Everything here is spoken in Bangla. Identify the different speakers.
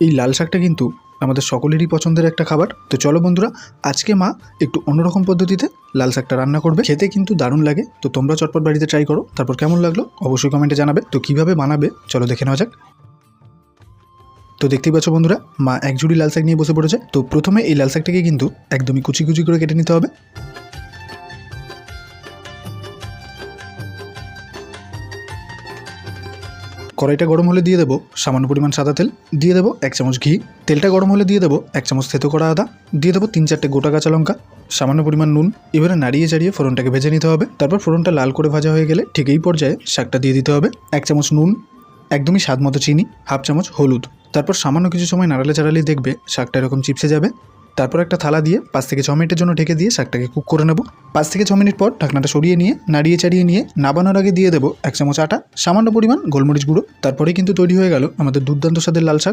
Speaker 1: এই লাল শাকটা কিন্তু আমাদের সকলেরই পছন্দের একটা খাবার। তো চলো বন্ধুরা, আজকে মা একটু অন্যরকম পদ্ধতিতে লাল শাকটা রান্না করবে। খেতে কিন্তু দারুণ লাগে। তো তোমরা চটপট বাড়িতে ট্রাই করো। তারপর কেমন লাগল অবশ্যই কমেন্টে জানাবে। তো কীভাবে বানাবে, চলো দেখে নেওয়া যাক। তো দেখতেই পাচ্ছ বন্ধুরা, মা এক ঝুড়ি লাল শাক নিয়ে বসে পড়েছে। তো প্রথমে এই লাল শাকটাকে কিন্তু একদমই কুচি কুচি করে কেটে নিতে হবে। কড়াইটা গরম হলে দিয়ে দেবো সামান্য পরিমাণ সাদা তেল, দিয়ে দেবো এক চামচ ঘি। তেলটা গরম হলে দিয়ে দেবো এক চামচ থেতো করা আদা, দিয়ে দেবো তিন চারটে গোটা কাঁচা লঙ্কা, সামান্য পরিমাণ নুন। এবারে নাড়িয়ে চাড়িয়ে ফোড়নটাকে ভেজে নিতে হবে। তারপর ফোড়নটা লাল করে ভাজা হয়ে গেলে ঠিক এই পর্যায়ে শাকটা দিয়ে দিতে হবে। এক চামচ নুন, একদমই স্বাদ মতো চিনি, হাফ চামচ হলুদ। তারপর সামান্য কিছু সময় নাড়ালে চাড়ালে দেখবে শাকটা এরকম চিপসে যাবে। তারপর একটা থালা দিয়ে পাঁচ থেকে ছ মিনিটের জন্য ঢেকে দিয়ে শাকটাকে কুক করে নেব। পাঁচ থেকে ছ মিনিট পর ঢাকনাটা সরিয়ে নিয়ে, নাড়িয়ে চাড়িয়ে নিয়ে নাবানোর আগে দিয়ে দেবো এক চামচ আটা, সামান্য পরিমাণ গোলমরিচ গুঁড়ো। তারপরে কিন্তু তৈরি হয়ে গেল আমাদের দুর্দান্ত স্বাদের লাল শাক।